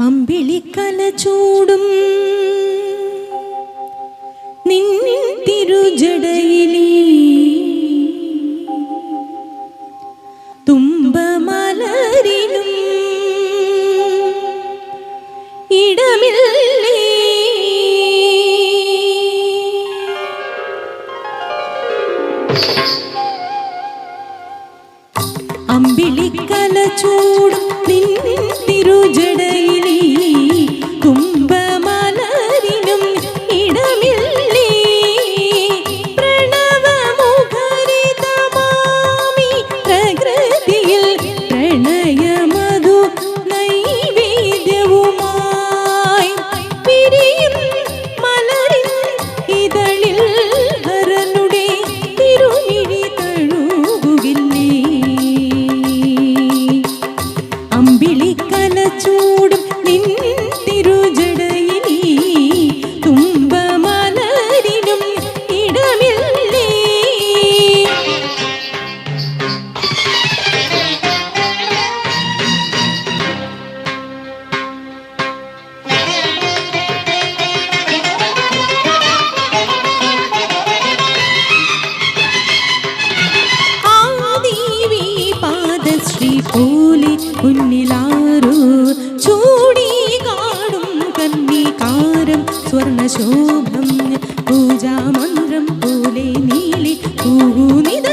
അമ്പിളിക്കല ചൂടും. നിന്നിൽ തിരുജടയിലി. തുമ്പമലരിലും ഇടമില്ലേ. അമ്പിളിക്കല ചൂടും നിന്നിൽ തിരുജടയിലേ. മുന്നിലാരോ ചൂടി കാണും കന്നികാരം സ്വർണശോഭം. പൂജാമന്ത്രം പോലെ നീലി പൂനിതത